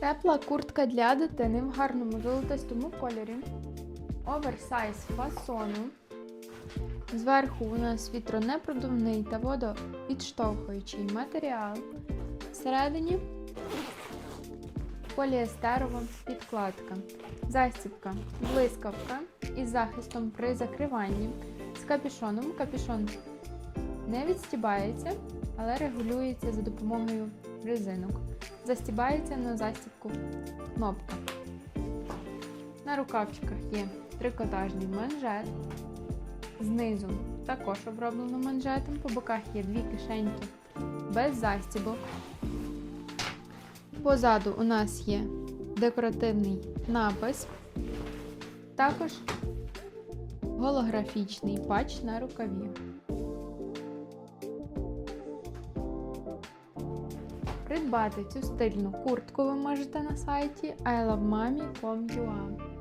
Тепла куртка для дитини в гарному золотистому кольорі. Оверсайз фасону. Зверху у нас вітронепродувний та водовідштовхуючий матеріал. Всередині поліестерова підкладка. Застібка, блискавка із захистом при закриванні. З капюшоном. Капюшон не відстібається, але регулюється за допомогою резинок. Застібається на застібку кнопка. На рукавчиках є трикотажний манжет. Знизу також оброблено манжетом. По боках є дві кишеньки без застібок. Позаду у нас є декоративний напис. Також голографічний патч на рукаві. Придбати цю стильну куртку ви можете на сайті ilovemami.com.ua